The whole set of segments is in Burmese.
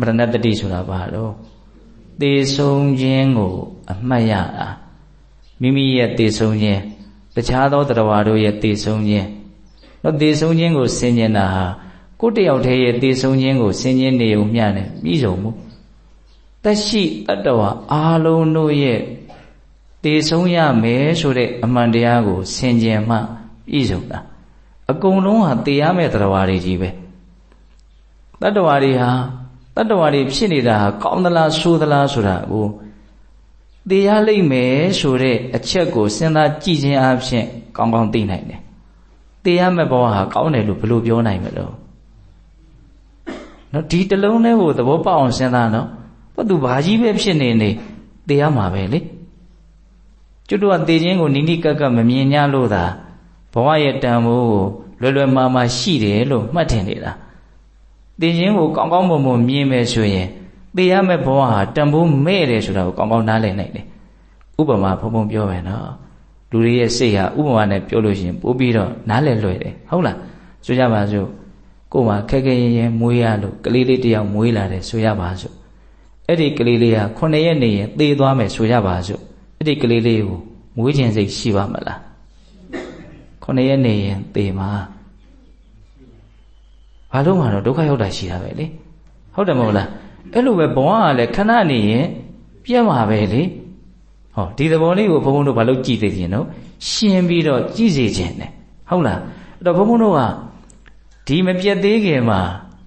မရဏတတိဆိုတာဘာလို့သေဆုံးခြင်းကိုအမှတ်ရတာမိမိရဲ့သေဆုံးခြင်းတခြားသောတရားတို့ရဲ့သေဆုံးခြင်းတော့သေဆုံးခြင်းကိုဆင်ခြင်တာဟာကိုယ်တယောက်တည်းရဲ့သေဆုံးခြင်းကိုဆင်ခြင်နေုံမျှနဲ့ပြီးဆုံးမှုတက်ရှိအတ္တဝါအာလုံးတို့ရဲ့သေဆုံးရမယ်ဆိုတဲ့အမှန်တရားကိုဆင်ခြင်မှပြီးဆုံးတာအကုန်လုံးဟာတရားမဲ့တရားတွေကြီးပဲတတ္တဝါတွေဟာ တတ္တဝါတွေဖြစ်နေတာဟာကောင်းသလားဆိုးသလားဆိုတာကိုသေရလိမ့်မယ်ဆိုတဲ့အချက်ကိုစဉ်းစားကြည့်ခြင်းအပြင်ကောင်းကောင်းသိနိုင်တယ်သေရမယ့်ဘဝဟာကောင်းတယ်လို့ဘယ်လိုပြောနိုင်မလို့နော်ဒီတလုံးလေးကိုသဘောပေါက်အောင်စဉ်းစားနော်ဘာသူဘာကြီးပဲဖြစ်နေနေသေရမှာပဲလေကျွတ်တော့သေခြင်းကိုနိနိကက်ကမမြင်ညလို့သာဘဝရဲ့တန်ဖိုးကိုလွယ်လွယ်မာမာရှိတယ်လို့မှတ်ထင်နေတာ သေခြင်းကိုကောင်းကောင်းမွန်မွန်မြင်မယ်ဆိုရင်သေရမယ့်ဘဝဟာတန်ဖိုးမဲ့တယ်ဆိုတာကိုကောင်းကောင်းနားလည်နိုင်တယ်ဥပမာဖုံဖုံပြောမယ်နော်လူတွေရဲ့စိတ်ဟာဥပမာနဲ့ပြောလို့ရှိရင်ပို့ပြီးတော့နားလည်လွယ်တယ်ဟုတ်လားဆိုကြပါစို့ကို့မှာခက်ခဲရင်ရင်မွေးရလို့ကလေးလေးတယောက်မွေးလာတယ်ဆိုရပါစို့အဲ့ဒီကလေးလေးဟာ9ရက်နေရင်သေသွားမယ်ဆိုရပါစို့အဲ့ဒီကလေးလေးကိုမွေးခြင်းစိတ်ရှိပါမလား9ရက်နေရင်သေမှာ ဘာလို့မှတော့ဒုက္ခရောက်တာရှိတာပဲလေဟုတ်တယ်မဟုတ်လားအဲ့လိုပဲဘဝကလည်းခဏနေရင်ပြတ်မှာပဲလေဟောဒီသဘောလေးကိုဘုန်းဘုန်းတို့ဘာလို့ကြည်သိခြင်းတော့ရှင်းပြီးတော့ကြည်စေခြင်းနဲ့ဟုတ်လားအဲ့တော့ဘုန်းဘုန်းတို့ကဒီမပြတ်သေးခင်မှာ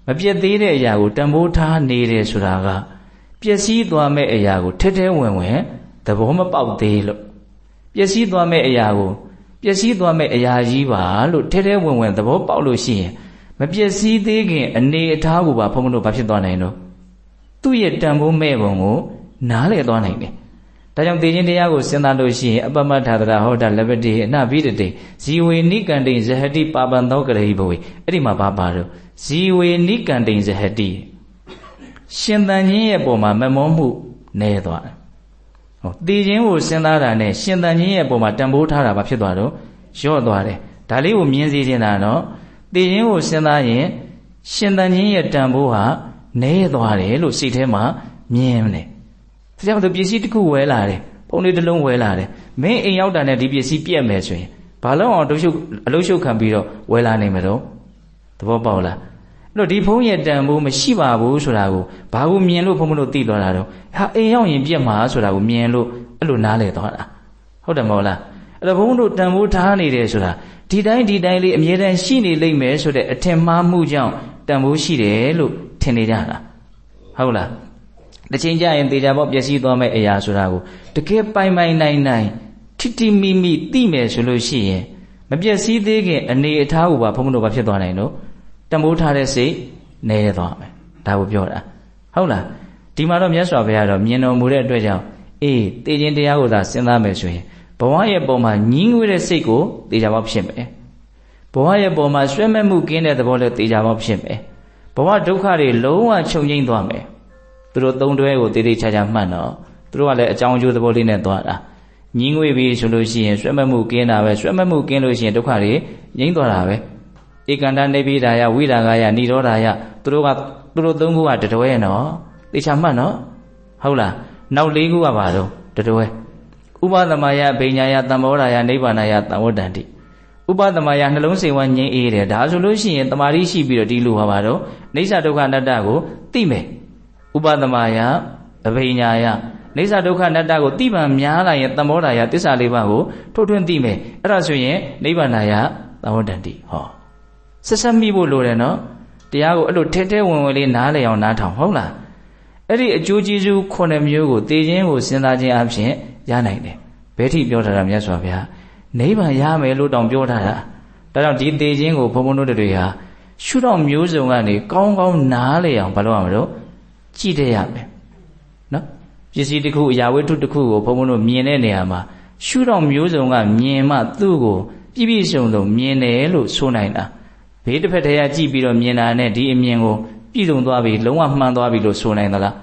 မပြတ်သေးတဲ့အရာကိုတန်ဖိုးထားနေတယ်ဆိုတာကပျက်စီးသွားမဲ့အရာကိုထဲထဲဝင်ဝင်သဘောမပေါက်သေးလို့ပျက်စီးသွားမဲ့အရာကိုပျက်စီးသွားမဲ့အရာကြီးပါလို့ထဲထဲဝင်ဝင်သဘောပေါက်လို့ရှိရင် မပျက်စီးသေးခင်အနေအထားကိုပါဘုန်းဘုန်းတို့ဘာဖြစ်သွားနိုင်လို့သူ့ရဲ့တန်ဖိုးမဲ့ပုံကိုနားလည်သွားနိုင်တယ်ဒါကြောင့်သေခြင်းတရားကိုစဉ်းစားလို့ရှိရင်အပမထာတရာဟောတာလပတိအနဘိတတေဇီဝေနိကန္တိဇဟတိပါပံသောကရေဘဝေအဲ့ဒီမှာဘာပါတော့ဇီဝေနိကန္တိဇဟတိရှင်သန်ခြင်းရဲ့ပုံမှာမမောမှုနည်းသွားတယ်ဟောသေခြင်းကိုစဉ်းစားတာနဲ့ရှင်သန်ခြင်းရဲ့ပုံမှာတန်ဖိုးထားတာဘာဖြစ်သွားတော့လျော့သွားတယ်ဒါလေးကိုမြင်စေချင်တာ နော်သေခြင်းကိုစဉ်းစားရင်ရှင်သန်ခြင်းရဲ့တန်ဖိုးဟာနည်းသွားတယ်လို့စိတ်ထဲမှာမြင်တယ်ဒါကြောင့်ဒီပစ္စည်းတစ်ခုဝဲလာတယ်ပုံလေးတစ်လုံးဝဲလာတယ်မင်းအိမ်ရောက်တာနဲ့ဒီပစ္စည်းပြက်မယ်ဆိုရင်ဘာလို့အောင်တို့ရှုပ်အလုံးရှုပ်ခံပြီးတော့ဝဲလာနိုင်မလို့သဘောပေါက်လားအဲ့တော့ဒီဖုံးရဲ့တန်ဖိုးမရှိပါဘူးဆိုတာကိုဘာကိုမြင်လို့ဖုံးမလို့သိသွားတာတော့ဟာအိမ်ရောက်ရင်ပြက်မှာဆိုတာကိုမြင်လို့အဲ့လိုနားလည်သွားတာဟုတ်တယ်မဟုတ်လား အဲ့တော့ဘုန်းတို့တန်ဖိုးထားနေတယ်ဆိုတာဒီတိုင်းဒီတိုင်းလေးအမြဲတမ်းရှိနေလိမ့်မယ်ဆိုတဲ့အထင်မှားမှုကြောင့်တန်ဖိုးရှိတယ်လို့ထင်နေကြတာဟုတ်လားတစ်ချိန်ကျရင်တေချာပေါက်ပျက်စီးသွားမယ့်အရာဆိုတာကိုတကယ်ပိုင်ပိုင်နိုင်နိုင်ထိထိမိမိသိမယ်ဆိုလို့ရှိရင်မပျက်စီးသေးခင်အနေအထားကိုပါဘုန်းဘုန်းတို့ဘာဖြစ်သွားနိုင်လို့တမိုးထားတဲ့စိတ်နဲသွားမယ်ဒါကိုပြောတာဟုတ်လားဒီမှာတော့မြတ်စွာဘုရားတော့မြင်တော်မူတဲ့အတွက်ကြောင့်အေးတေခြင်းတရားကိုသာစဉ်းစားမယ်ဆိုရင် ဘဝရဲ့ပုံမှာညင်းငွေတဲ့စိတ်ကိုတေချာပေါက်ဖြစ်မယ်ဘဝရဲ့ပုံမှာဆွဲမဲ့မှုကင်းတဲ့သဘောလည်းတေချာပေါက်ဖြစ်မယ်ဘဝဒုက္ခတွေလုံးဝချုပ်ငြိမ့်သွားမယ်သူတို့သုံးတွဲကိုတေးသေးချာချာမှတ်တော့သူတို့ကလည်းအကြောင်းအကျိုးသဘောလေးနဲ့သွားတာညင်းငွေပြီဆိုလို့ရှိရင်ဆွဲမဲ့မှုကင်းတာပဲဆွဲမဲ့မှုကင်းလို့ရှိရင်ဒုက္ခတွေငြိမ့်သွားတာပဲဧကန္တနေပိဒါယဝိရာဂယនិရောဓာယသူတို့ကသူတို့သုံးခုကတတွဲနော်တေချာမှတ်နော်ဟုတ်လားနောက်လေးခုကပါတော့တတွဲ ဥပသမယဗိညာယတမ္မောဓာယနိဗ္ဗာနယတံဝတ္တန္တိဥပသမယနှလုံးစိမ်ဝငြိမ်းအေးတယ်ဒါဆိုလို့ရှိရင်တမာတိရှိပြီးတော့ဒီလိုဟာပါတော့နေသဒုက္ခအနတ္တကိုသိမယ်ဥပသမယအဘိညာယနေသဒုက္ခအနတ္တကိုသိမှန်များလာရင်တမ္မောဓာယသစ္စာလေးပါးကိုထုတ်ထွင်းသိမယ်အဲ့ဒါဆိုရင်နိဗ္ဗာနယသံဝတ္တန္တိဟောဆက်ဆက်မိဖို့လိုတယ်နော်တရားကိုအဲ့လိုထဲထဲဝင်ဝင်လေးနားလည်အောင်နားထောင်ဟုတ်လားအဲ့ဒီအကျိုးကျေးဇူးခုနှစ်မျိုးကိုသိခြင်းကိုစဉ်းစားခြင်းအပြင် ရနိုင်တယ်ဘယ်ထိပြောထားတာမြတ်စွာဘုရားနိဗ္ဗာန်ရမယ်လို့တောင်ပြောထားတာဒါကြောင့်ဒီသိခြင်းကိုဘုံဘုံတို့တွေဟာရှုတော့မျိုးစုံကနေကောင်းကောင်းနားလည်အောင်ဘာလို့ရမလို့ကြည့်တရမယ်နော်ပစ္စည်းတစ်ခုအရာဝတ္ထုတစ်ခုကိုဘုံဘုံတို့မြင်တဲ့နေရာမှာရှုတော့မျိုးစုံကမြင်မှသူ့ကိုပြည့်ပြည့်စုံစုံမြင်တယ်လို့ဆိုနိုင်တာဘေးတစ်ဖက်တည်းကကြည့်ပြီးတော့မြင်တာနဲ့ဒီအမြင်ကိုပြည့်စုံသွားပြီလုံးဝမှန်သွားပြီလို့ဆိုနိုင်သလား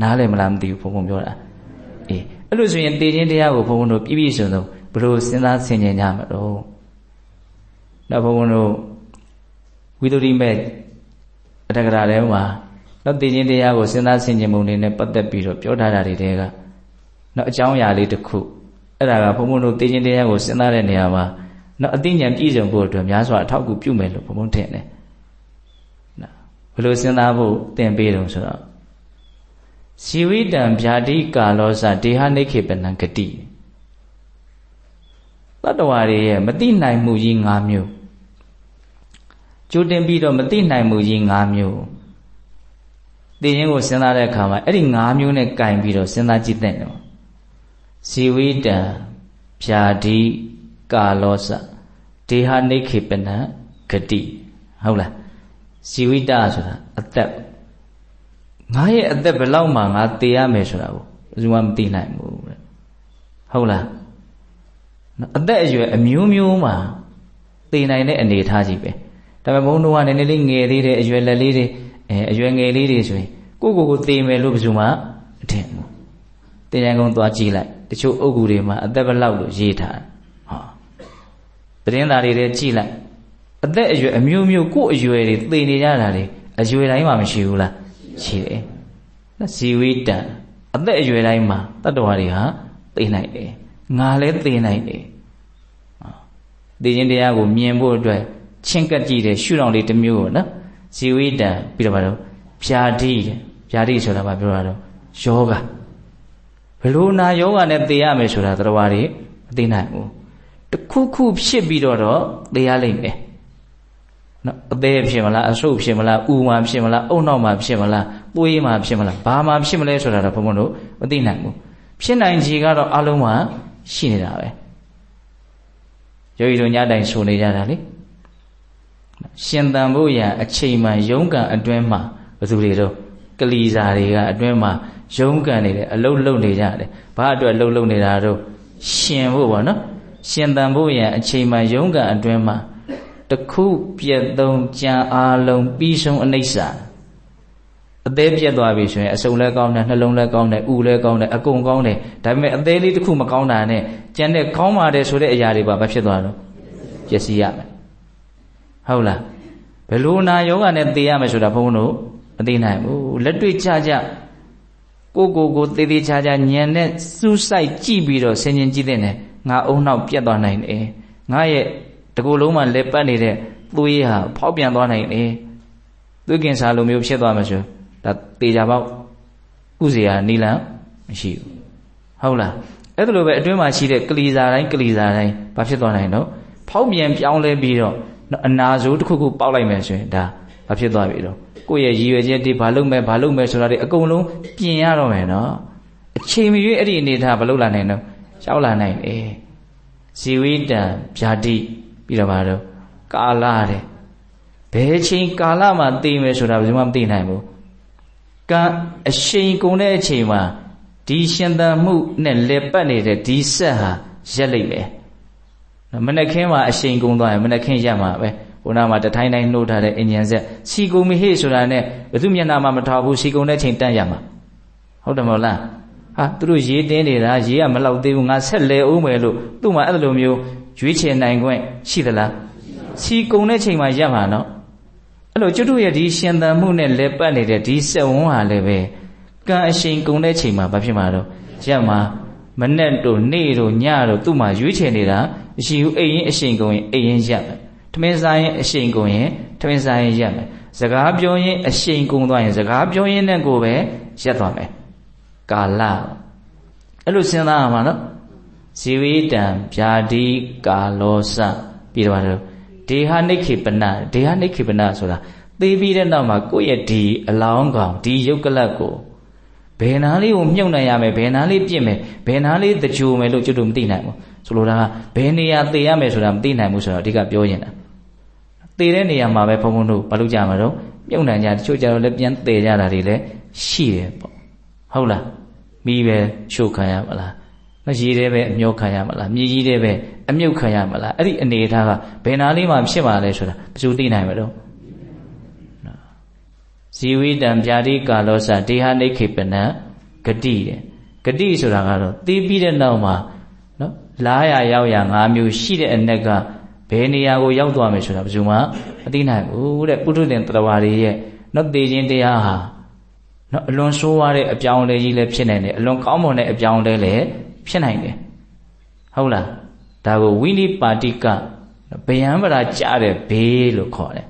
နားလည်မလားမသိဘူးဘုံဘုံပြောတာအေးအဲ့လိုဆိုရင်တေခြင်းတရားကိုဘုံဘုံတို့ပြည့်ပြည့်စုံစုံဘယ်လိုစဉ်းစားဆင်ခြင်ကြမလို့တော့ဘုံဘုံတို့ဝိသုရိမဲ့အတ္တကရာထဲမှာတော့သိချင်းတရားကိုစဉ်းစားဆင်ခြင်ပုံတွေနဲ့ပတ်သက်ပြီးတော့ပြောထားတာတွေတဲကနော်အကြောင်းအရာလေးတစ်ခုအဲ့ဒါကဘုံဘုံတို့သိချင်းတရားကိုစဉ်းစားတဲ့နေရာမှာနော်အသိဉာဏ်ပြည့်စုံဖို့အတွက်များစွာအထောက်အကူပြုမယ်လို့ဘုံဘုံထင်တယ်နော်ဘယ်လိုစဉ်းစားဖို့သင်ပေးတော့ဆိုတော့ ဇီဝိတံဗျာတိကာလောစဒေဟနိခေပနံဂတိတတ္တဝါတွေရဲ့မသိနိုင်မှုကြီး၅မျိုးကြိုတင်ပြီးတော့မသိနိုင်မှုကြီး၅မျိုးသိရင်ကိုစဉ်းစားတဲ့အခါမှာအဲ့ဒီ၅မျိုးနဲ့ကင်ပြီးတော့စဉ်းစားကြည့်တဲ့နော်ဇီဝိတံဗျာတိကာလောစဒေဟနိခေပနံဂတိဟုတ်လားဇီဝိတဆိုတာအသက် ငါရဲ့အသက်ဘယ်လောက်မှငါသေရမယ်ဆိုတာကိုဘယ်သူမှမသိနိုင်ဘူးတဲ့ဟုတ်လားအသက်အရွယ်အမျိုးမျိုးမှာသေနိုင်တဲ့အနေအထားကြီးပဲဒါပေမဲ့ဘုန်းတော်ကနည်းနည်းလေးငယ်သေးတယ်အရွယ်လက်လေးတွေအဲအရွယ်ငယ်လေးတွေဆိုရင်ကိုကိုကိုသေမယ်လို့ဘယ်သူမှမထင်ဘူးတင်ကြံကုန်သွားကြည့်လိုက်တချို့အုပ်ကူတွေမှာအသက်ဘယ်လောက်လို့ရေးထားဟာသတင်းသားတွေလည်းကြည့်လိုက်အသက်အရွယ်အမျိုးမျိုးကို့အရွယ်တွေသေနေကြတာတွေအရွယ်တိုင်းမှာမရှိဘူးလား ရှိတယ်။ဇီဝိတံအသက်အရွယ်တိုင်းမှာတတ္တဝါတွေဟာသိနိုင်တယ်။ငါလည်းသိနိုင်တယ်။သိခြင်းတရားကိုမြင်ဖို့အတွက်ချင်းကပ်ကြည့်တဲ့ရှုထောင့်လေးတစ်မျိုးပေါ့နော်။ဇီဝိတံပြီးတော့ဘာလို့ဖြာတိတဲ့။ဖြာတိဆိုတာဘာပြောတာတော့ယောဂဘလို့နာယောဂနဲ့သိရမယ်ဆိုတာတတ္တဝါတွေမသိနိုင်ဘူး။တခုခုဖြစ်ပြီးတော့တော့သိရလိမ့်မယ်။ နော်အသေးဖြစ်မလားအဆုပ်ဖြစ်မလားဥမာဖြစ်မလားအုံနောက်မှာဖြစ်မလားသွေးမှာဖြစ်မလားဘာမှာဖြစ်မလဲဆိုတာတော့ဘုံဘုံတို့မသိနိုင်ဘူးဖြစ်နိုင်ခြေကတော့အလုံးမှာရှိနေတာပဲယောဂီတို့ညတိုင်ဆိုနေကြတာလေရှင်တန်ဖို့ရအချိန်မှရုံးကန်အတွင်းမှာဘယ်သူတွေတော့ကလီစာတွေကအတွင်းမှာရုံးကန်နေတယ်အလုတ်လုတ်နေကြတယ်ဘာအတွက်လှုပ်လှုပ်နေတာတော့ရှင်ဖို့ပေါ့နော်ရှင်တန်ဖို့ရအချိန်မှရုံးကန်အတွင်းမှာ တခုပြက်သုံးကြံအားလုံးပြီးဆုံးအနိစ္စအသေးပြက်သွားပြီဆိုရင်အစုံလည်းကောင်းတယ်နှလုံးလည်းကောင်းတယ်ဥလည်းကောင်းတယ်အကုန်ကောင်းတယ်ဒါပေမဲ့အသေးလေးတစ်ခုမကောင်းတာနဲ့ကြံတဲ့ကောင်းပါတယ်ဆိုတဲ့အရာတွေပါမဖြစ်သွားတော့ပျက်စီးရမယ်ဟုတ်လားဘယ်လိုနာယောဂနဲ့သိရမယ်ဆိုတာဘုန်းဘုန်းတို့မသိနိုင်ဘူးလက်တွေ့ကြကြကိုကိုကိုသေးသေးချာချာညံနဲ့စူးစိုက်ကြည့်ပြီးတော့ဆင်ញင်ကြည့်တဲ့နဲ့ငါအုံနောက်ပြတ်သွားနိုင်တယ်ငါရဲ့ တကူလုံးမှလက်ပတ်နေတဲ့သွေးဟာဖောက်ပြန်သွားနိုင်တယ်သွေးကင်ဆာလိုမျိုးဖြစ်သွားမှာဆိုဒါတေချာပေါက်ဥစရာနီလန်မရှိဘူးဟုတ်လားအဲ့ဒါလိုပဲအတွင်းမှာရှိတဲ့ကလီစာတိုင်းကလီစာတိုင်းဘာဖြစ်သွားနိုင်တော့ဖောက်ပြန်ပြောင်းလဲပြီးတော့အနာဆိုးတစ်ခုခုပေါက်လိုက်မယ်ဆိုရင်ဒါဘာဖြစ်သွားပြီတော့ကိုယ့်ရဲ့ရည်ရွယ်ချက်တွေဘာလုပ်မယ်ဘာလုပ်မယ်ဆိုတာတွေအကုန်လုံးပြင်ရတော့မယ်နော်အချိန်မရွေးအဲ့ဒီအနေထားဘာလုပ်လာနိုင်တော့ရောက်လာနိုင်တယ်ဇီဝိတံဗျာတိ ပြီးတော့ဘာတော့ကာလတဲ့ဘယ်ချိန်ကာလမှာသိမယ်ဆိုတာဘယ်သူမှမသိနိုင်ဘူးကံအချိန်ကုန်တဲ့အချိန်မှာဒီရှင်သန်မှုနဲ့လက်ပတ်နေတဲ့ဒီဆက်ဟာရက်လိမ့်မယ်မနက်ခင်းမှာအချိန်ကုန်သွားရင်မနက်ခင်းရက်မှာပဲခုနမှာတထိုင်းတိုင်းနှိုးထားတဲ့အင်ဂျင်ဆက်စီကုံမဟိဆိုတာနဲ့ဘယ်သူမျက်နှာမှမထားဘူးစီကုံတဲ့ချိန်တန့်ရမှာဟုတ်တယ်မဟုတ်လားဟာသူတို့ရေးတင်းနေတာရေးကမလောက်သေးဘူးငါဆက်လဲအောင်မယ်လို့သူ့မှာအဲ့လိုမျိုး ရွေးချယ်နိုင်ခွင့်ရှိသလားစီကုံတဲ့ချိန်မှာရက်မှာနော်အဲ့လိုကျွတ်တို့ရဲ့ဒီရှင်သန်မှုနဲ့လက်ပတ်နေတဲ့ဒီစက်ဝန်းဟာလည်းပဲကံအရှင်ကုံတဲ့ချိန်မှာဘာဖြစ်မှာတော့ရက်မှာမနဲ့တို့နေ့တို့ညတို့သူ့မှာရွေးချယ်နေတာမရှိဘူးအိမ်ရင်အရှင်ကုံရင်အိမ်ရင်ရက်မယ်ထမင်းစားရင်အရှင်ကုံရင်ထမင်းစားရင်ရက်မယ်စကားပြောရင်အရှင်ကုံသွားရင်စကားပြောရင်နဲ့ကိုပဲရက်သွားမယ်ကာလအဲ့လိုစဉ်းစားရမှာနော် ဇီဝိတံဗျာတိကာလောစပြီးတော့ဒေဟနိခေပနဒေဟနိခေပနဆိုတာသိပြီးတဲ့နောက်မှာကိုယ့်ရဲ့ဒီအလောင်းကောင်ဒီယုတ်ကလတ်ကိုဘယ်နာလေးကိုမြုပ်နိုင်ရမယ်ဘယ်နာလေးပြစ်မယ်ဘယ်နာလေးတကြိုမယ်လို့ကျွတ်တို့မသိနိုင်ဘူးဆိုလိုတာကဘယ်နေရာသေရမယ်ဆိုတာမသိနိုင်ဘူးဆိုတော့အဓိကပြောရင်တာသေတဲ့နေရာမှာပဲဘုံဘုံတို့ဘာလို့ကြမှာတော့မြုပ်နိုင်ကြတချို့ကြတော့လည်းပြန်သေကြတာတွေလည်းရှိတယ်ပေါ့ဟုတ်လားမိပဲချို့ခံရမလားမ ရေတဲ့ပဲအမြုပ်ခံရမလားမြေကြီးတဲ့ပဲအမြုပ်ခံရမလားအဲ့ဒီအနေအထားကဘယ်နာလေးမှဖြစ်မှာလဲဆိုတာဘယ်သူသိနိုင်မလို့ဇီဝိတံဗျာတိကာလောစဒေဟနိခေပနံဂတိတဲ့ဂတိဆိုတာကတော့သိပြီးတဲ့နောက်မှာနော်လားရရောက်ရ၅မျိုးရှိတဲ့အ ਨੇ ကဘယ်နေရာကိုရောက်သွားမယ်ဆိုတာဘယ်သူမှမသိနိုင်ဘူးတဲ့ပုထုဇဉ်တရဝါတွေရဲ့နော်သေခြင်းတရားဟာနော်အလွန်ဆိုးရတဲ့အပြောင်းအလဲကြီးလည်းဖြစ်နိုင်တယ်အလွန်ကောင်းမွန်တဲ့အပြောင်းအလဲလည်း ဖြစ်နိုင်တယ်ဟုတ်လားဒါကိုဝိနိပါတိကဗယံပရာကြားတဲ့ဘေးလို့ခေါ်တယ်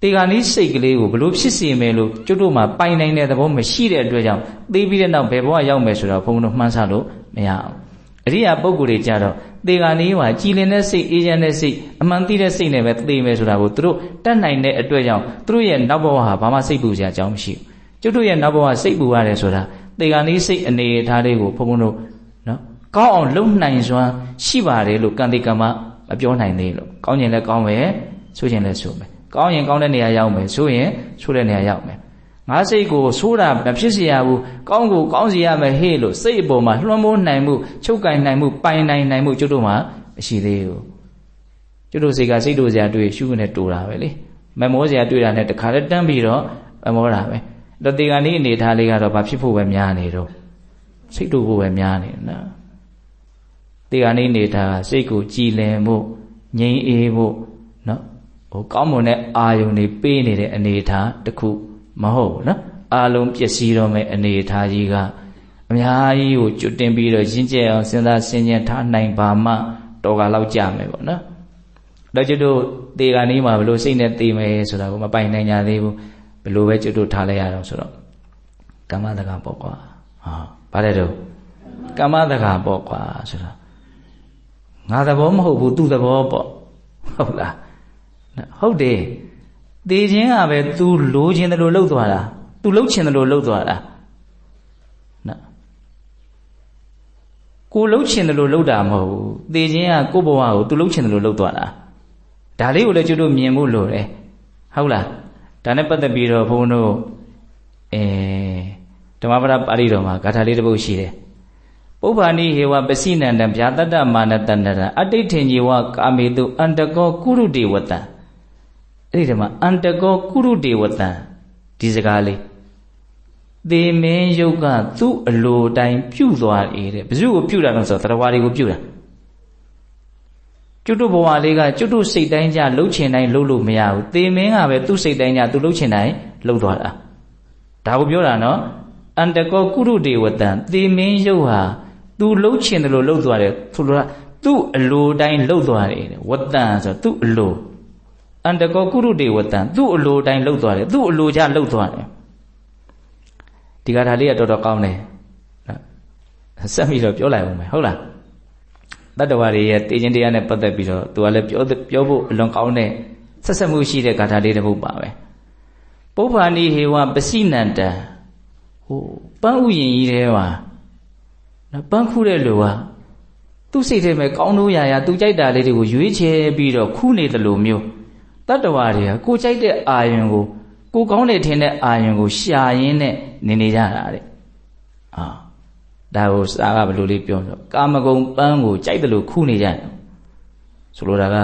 တေဂာနီးစိတ်ကလေးကိုဘလို့ဖြစ်စီမယ်လို့ကျွတ်တို့မှာပိုင်နိုင်တဲ့သဘောမရှိတဲ့အတွက်ကြောင့်သိပြီးတဲ့နောက်ဘယ်ဘဝရောက်မယ်ဆိုတော့ဘုံတို့မှန်းဆလို့မရအောင်အရိယာပုဂ္ဂိုလ်တွေကြတော့တေဂာနီးမှာကြည်လင်တဲ့စိတ်အေးချမ်းတဲ့စိတ်အမှန်သိတဲ့စိတ်နဲ့ပဲသိမယ်ဆိုတာကိုသူတို့တတ်နိုင်တဲ့အတွက်ကြောင့်သူတို့ရဲ့နောက်ဘဝဟာဘာမှစိတ်ပူစရာအကြောင်းမရှိဘူးကျွတ်တို့ရဲ့နောက်ဘဝစိတ်ပူရတယ်ဆိုတာတေဂာနီးစိတ်အနေအထားလေးကိုဘုံဘုံတို့နော် ကောင်းအောင်လုံနိုင်စွမ်းရှိပါတယ်လို့ကံတိကမ္မမပြောနိုင်သေးလို့ကောင်းရင်လည်းကောင်းမယ်ဆိုရင်လည်းဆိုမယ်ကောင်းရင်ကောင်းတဲ့နေရာရောက်မယ်ဆိုရင်ဆိုတဲ့နေရာရောက်မယ်ငါစိတ်ကိုဆိုးတာမဖြစ်စေရဘူးကောင်းကိုကောင်းစေရမယ်ဟေ့လို့စိတ်အပေါ်မှာလွှမ်းမိုးနိုင်မှုချုပ်ကင်နိုင်မှုပိုင်နိုင်နိုင်မှုကျွတ်တို့မှာမရှိသေးဘူးကျွတ်တို့စိတ်ကစိတ်တို့စရာတွေ့ရှုနေတူတာပဲလေမမောစရာတွေ့တာနဲ့တခါတည်းတန်းပြီးတော့မမောတာပဲတော့ဒီကနေ့အနေထားလေးကတော့ဘာဖြစ်ဖို့ပဲများနေတော့စိတ်တို့ဖို့ပဲများနေနော် ဒီကနေ့အနေထားစိတ်ကိုကြည်လင်ဖို့ငြိမ်အေးဖို့နော်ဟိုကောင်းမွန်တဲ့အာယုန်တွေပေးနေတဲ့အနေအထားတစ်ခုမဟုတ်ဘူးနော်အာလုံးပျက်စီးတော့မဲ့အနေအထားကြီးကအများကြီးကိုကျွတ်တင်ပြီးတော့ရင့်ကျက်အောင်စဉ်းစားဆင်ခြင်ထားနိုင်ပါမှတော်ကလောက်ကြမယ်ပေါ့နော်တော့ကျွတ်တို့တေဂာနီးမှာဘလို့စိတ်နဲ့တေမယ်ဆိုတာကိုမပိုင်နိုင်ကြသေးဘူးဘလို့ပဲကျွတ်တို့ထားလိုက်ရတော့ဆိုတော့ကမ္မတကပေါ့ကွာဟာဗါတဲ့တော့ကမ္မတကပေါ့ကွာဆိုတော့ ငါသဘောမဟုတ်ဘူးသူ့သဘောပေါ့ဟုတ်လားဟုတ်တယ်သေခြင်းကပဲ तू လိုချင်တယ်လို့လှုပ်သွားတာ तू လှုပ်ချင်တယ်လို့လှုပ်သွားတာနော်ကိုလှုပ်ချင်တယ်လို့လှုပ်တာမဟုတ်ဘူးသေခြင်းကကိုယ့်ဘဝကို तू လှုပ်ချင်တယ်လို့လှုပ်သွားတာဒါလေးကိုလည်းကျွတ်တို့မြင်ဖို့လိုတယ်ဟုတ်လားဒါနဲ့ပတ်သက်ပြီးတော့ဘုန်းတို့အဲဓမ္မပဒပါဠိတော်မှာဂါထာလေးတစ်ပုဒ်ရှိတယ် ပုဗ္ဗာနိဟေဝပစိနန္တဗျာတတ္တမာနတန္တရအတိဋ္ဌင်ကြီးဝကာမေတုအန္တကောကုရုတေဝတံအဲ့ဒီတည်းမှာအန္တကောကုရုတေဝတံဒီစကားလေးသေမင်းယုတ်ကသူ့အလိုတိုင်းပြုသွားတယ်တဲ့ဘယ်သူကိုပြုတာလဲဆိုတော့တရားဝါတွေကိုပြုတာကျွတ်တုဘဝလေးကကျွတ်တုစိတ်တိုင်းကြလှုပ်ချင်တိုင်းလှုပ်လို့မရဘူးသေမင်းကပဲသူ့စိတ်တိုင်းကြသူလှုပ်ချင်တိုင်းလှုပ်သွားတာဒါကိုပြောတာနော်အန္တကောကုရုတေဝတံသေမင်းယုတ်ဟာ သူလှုပ်ချင်တယ်လို့လှုပ်သွားတယ်သူကသူ့အလိုတိုင်းလှုပ်သွားတယ်ဝတ္တံဆိုသူ့အလိုအန္တကောကုရုတေဝတံသူ့အလိုတိုင်းလှုပ်သွားတယ်သူ့အလိုကြလှုပ်သွားတယ်ဒီကထာလေးကတော်တော်ကောင်းတယ်ဆက်ပြီးတော့ပြောလိုက်အောင်မယ်ဟုတ်လားတတ္တဝါတွေရဲ့တေခြင်းတရားနဲ့ပတ်သက်ပြီးတော့သူကလည်းပြောပြောဖို့အလွန်ကောင်းတဲ့ဆက်ဆက်မှုရှိတဲ့ဂါထာလေးတစ်ပုဒ်ပါပဲပုဗ္ဗာနိဟေဝပစိနန္တဟိုပန်းဥယင်ကြီးထဲမှာ နော်ပန်းခုတဲ့လူကသူ့စိတ်ထဲမှာကောင်းလို့ရရသူကြိုက်တာလေးတွေကိုရွေးချယ်ပြီးတော့ခုနေတယ်လို့မျိုးတတ္တဝါတွေကကိုကြိုက်တဲ့အာယုံကိုကိုကောင်းတယ်ထင်တဲ့အာယုံကိုရှာရင်းနဲ့နေနေကြတာတဲ့အာဒါကိုစာကဘယ်လိုလေးပြောဆိုကာမဂုဏ်ပန်းကိုကြိုက်တယ်လို့ခုနေကြတယ်ဆိုလိုတာက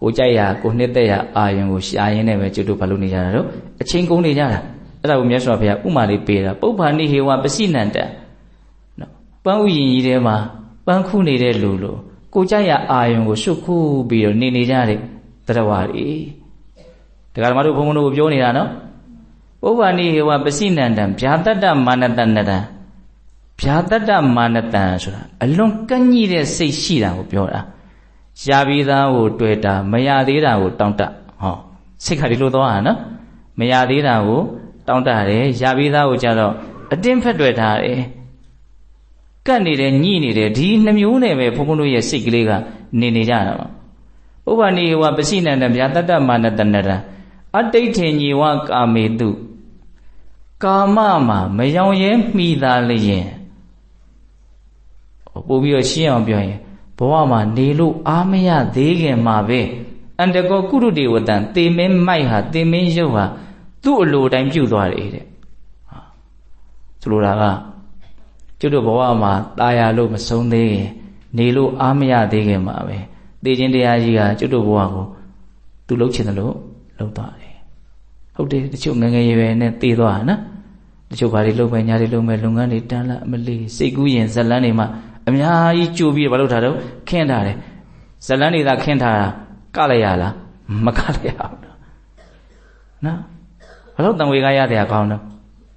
ကိုကြိုက်ရကိုနှစ်သက်ရအာယုံကိုရှာရင်းနဲ့ပဲကျွတ်တို့ဘာလို့နေကြတာတော့အချင်းကုန်နေကြတာအဲ့ဒါကိုမြတ်စွာဘုရားဥမာလေးပေးတာပုပ္ပာနိဟေဝပစိနန္တနော် ပန်းဥယျင်ကြီးထဲမှာပန်းခုနေတဲ့လူလိုကိုကြိုက်ရအာယုံကိုရှုပ်ခုပြီးတော့နေနေကြတဲ့တရားဝါတွေတရားဓမ္မတို့ဘုံဘုံတို့ပြောနေတာနော်ပုဗ္ဗာနိဟေဝပစိနန္တံဗျာတတ္တမာနတန္တံဗျာတတ္တမာနတံဆိုတာအလွန်ကန့်ညိတဲ့စိတ်ရှိတာကိုပြောတာရာပြီးသားကိုတွေ့တာမရသေးတာကိုတောင်းတဟောစိတ်ခါဒီလိုသွားတာနော်မရသေးတာကိုတောင်းတတယ်ရာပြီးသားကိုကြတော့အတင်းဖက်တွေ့ထားတယ် ကတ်နေတယ်ညှိနေတယ်ဒီနှမျိုးနဲ့ပဲဘုန်းဘုန်းတို့ရဲ့စိတ်ကလေးကနေနေကြတာပါဥပ္ပနိဝပစိနန္တဗျာတတ္တမာနတနရအတိဋ္ဌိညေဝကာမေတုကာမမှာမယောင်ရဲမိသားလျင်ပို့ပြီးတော့ရှင်းအောင်ပြောရင်ဘဝမှာနေလို့အားမရသေးခင်မှာပဲအန္တကောကုရုတေဝတံတေမင်းမိုက်ဟာတေမင်းရုပ်ဟာသူ့အလိုတိုင်းပြုတ်သွားတယ်တဲ့ဆိုလိုတာက ကျွတ်တို့ဘဝမှာตายရလို့မဆုံးသေးခင်နေလို့အားမရသေးခင်မှာပဲသေခြင်းတရားကြီးကကျွတ်တို့ဘဝကိုသူလှုပ်ချင်တယ်လို့လှုပ်သွားတယ်ဟုတ်တယ်တချို့ငငယ်ရွယ်နဲ့သေသွားတာနော်တချို့ဘာတွေလှုပ်မယ်ညာတွေလှုပ်မယ်လုပ်ငန်းတွေတန်းလာအမလီစိတ်ကူးရင်ဇလန်းတွေမှာအများကြီးကြိုးပြီးဘာလုပ်ထားတော့ခင်းထားတယ်ဇလန်းတွေသာခင်းထားတာကလိုက်ရလားမကလိုက်ရဘူးနော် ဘလို့တံဝေကရတဲ့ကောင်းတော့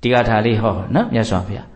ဒီကထာလေးဟောနော်မြတ်စွာဘုရား